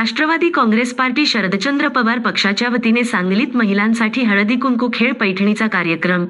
Rashtrawadi Congress party Sharadchandra Pawar पक्षाच्या वतीने सांगलीत महिलांसाठी हळदी कुंकू खेळ पैठणीचा कार्यक्रम.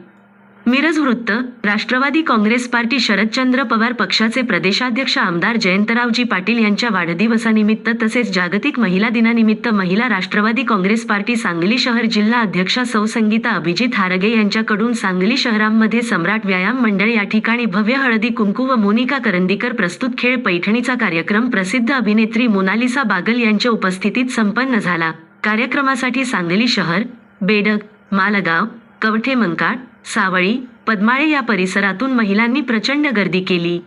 मिरज वृत्त राष्ट्रवादी काँग्रेस पार्टी शरदचंद्र पवार पक्षाचे प्रदेशाध्यक्ष आमदार जयंतरावजी पाटील यांच्या वाढदिवसानिमित्त तसेच जागतिक महिला दिनानिमित्त महिला राष्ट्रवादी काँग्रेस पार्टी सांगली शहर जिल्हा अध्यक्षा सौ संगीता अभिजित हारगे यांच्याकडून सांगली शहरांमध्ये सम्राट व्यायाम मंडळ या ठिकाणी भव्य हळदी कुंकू व मोनिका करंदीकर प्रस्तुत खेळ पैठणीचा कार्यक्रम प्रसिद्ध अभिनेत्री मोनालिसा बागल यांच्या उपस्थितीत संपन्न झाला. कार्यक्रमासाठी सांगली शहर बेडग मालगाव कवठे मंकाळ सावळी पद्माळे या परिसरातून महिलांनी प्रचंड गर्दी केली.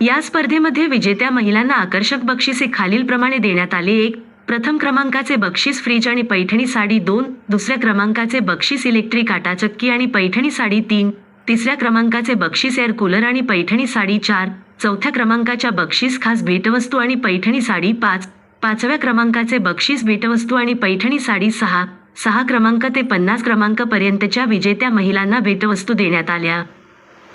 या स्पर्धेमध्ये विजेत्या महिलांना आकर्षक बक्षिसे खालीलप्रमाणे देण्यात आले. एक प्रथम क्रमांकाचे बक्षीस फ्रीज आणि पैठणी साडी. दोन दुसऱ्या क्रमांकाचे बक्षीस इलेक्ट्रिक आटाचक्की आणि पैठणी साडी. तीन तिसऱ्या क्रमांकाचे बक्षीस एअर कूलर आणि पैठणी साडी. चार चौथ्या क्रमांकाच्या बक्षीस खास भेटवस्तू आणि पैठणी साडी. पाच पाचव्या क्रमांकाचे बक्षीस भेटवस्तू आणि पैठणी साडी. सहा सहा क्रमांक ते पन्नास क्रमांकापर्यंतच्या विजेत्या महिलांना भेटवस्तू देण्यात आल्या.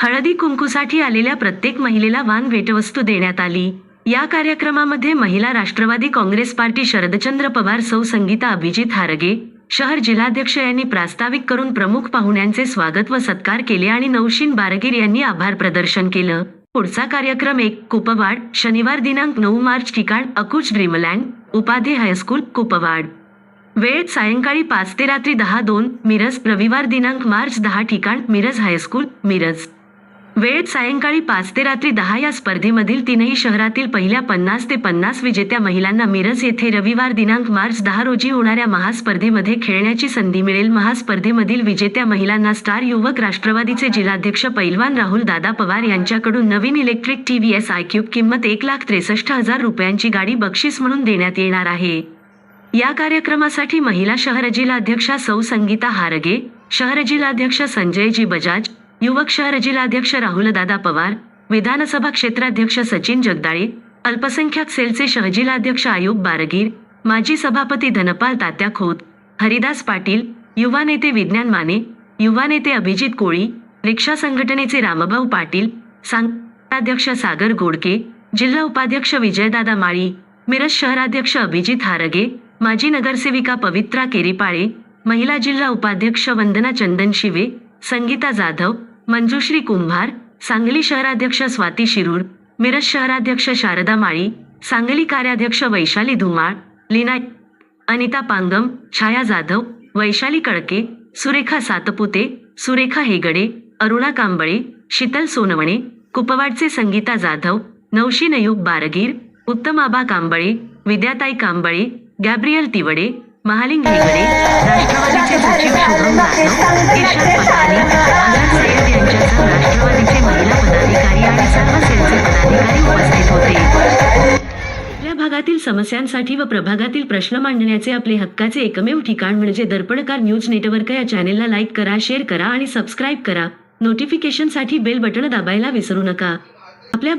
हळदी कुंकूसाठी आलेल्या प्रत्येक महिलेला वान भेटवस्तू देण्यात आली. या कार्यक्रमामध्ये महिला राष्ट्रवादी काँग्रेस पार्टी शरदचंद्र पवार सौ संगीता अभिजित हारगे शहर जिल्हाध्यक्ष यांनी प्रास्ताविक करून प्रमुख पाहुण्यांचे स्वागत व सत्कार केले आणि नौशीन बारगीर यांनी आभार प्रदर्शन केलं. पुढचा कार्यक्रम एक कुपवाड शनिवार दिनांक नऊ मार्च ठिकाण अकुच ड्रीमलँड उपाधी हायस्कूल कुपवाड. वेळ सायंकाळी पाच ते रात्री दहा दोन मिरज रविवार दिनांक मार्च दहा ठिकाण मिरज हायस्कूल मिरज. वेळ सायंकाळी पाच ते रात्री दहा या स्पर्धेमधील तीनही शहरातील पहिल्या पन्नास ते पन्नास विजेत्या महिलांना मिरज येथे रविवार दिनांक मार्च दहा रोजी होणाऱ्या महास्पर्धेमध्ये खेळण्याची संधी मिळेल. महास्पर्धेमधील विजेत्या महिलांना स्टार युवक राष्ट्रवादीचे जिल्हाध्यक्ष पैलवान राहुल दादा पवार यांच्याकडून नवीन electric T V S iQube किंमत एक लाख त्रेसष्ट हजार रुपयांची गाडी बक्षीस म्हणून देण्यात येणार आहे. या कार्यक्रमासाठी महिला शहर जिल्हाध्यक्षा सौ संगीता हारगे शहर जिल्हाध्यक्ष संजयजी बजाज युवक शहर जिल्हाध्यक्ष राहुलदादा पवार विधानसभा क्षेत्राध्यक्ष सचिन जगदाळे अल्पसंख्याक सेलचे शहजिलाध्यक्ष आयुब बारगीर माजी सभापती धनपाल तात्या खोत हरिदास पाटील युवा नेते विज्ञान माने युवा नेते अभिजित कोळी रिक्षा संघटनेचे रामभाऊ पाटील सांगाध्यक्ष सागर गोडके जिल्हा उपाध्यक्ष विजयदादा माळी मिरज शहराध्यक्ष अभिजित हारगे माजी नगरसेविका पवित्रा केरीपाळे महिला जिल्हा उपाध्यक्ष वंदना चंदन शिवे संगीता जाधव मंजुश्री कुंभार सांगली शहराध्यक्ष स्वाती शिरूर मिरज शहराध्यक्ष शारदा माळी सांगली कार्याध्यक्ष वैशाली धुमाळ लीना अनिता पांगम छाया जाधव वैशाली कळके सुरेखा सातपुते सुरेखा हेगडे अरुणा कांबळे शीतल सोनवणे कुपवाडचे संगीता जाधव नौशी नयूब बारगीर उत्तम आबा कांबळे विद्याताई कांबळे गॅब्रियल तिवडे महालिंग हेगडे राष्ट्रवादीचे सचिव शुभम जाधव इर्शाद पठाणी आझाद सय्यद यांच्यासह राष्ट्रवादीचे महिला पदाधिकारी आणि सर्व सेलचे पदाधिकारी उपस्थित होते. आपल्या भागातील समस्यांसाठी व प्रभागातील प्रश्न मांडण्याचे आपले हक्काचे एकमेव ठिकाण म्हणजे दर्पणकार न्यूज नेटवर्क या चॅनेलला लाईक करा शेअर करा आणि सबस्क्राईब करा. नोटिफिकेशनसाठी बेल बटण दाबायला विसरू नका. आपल्या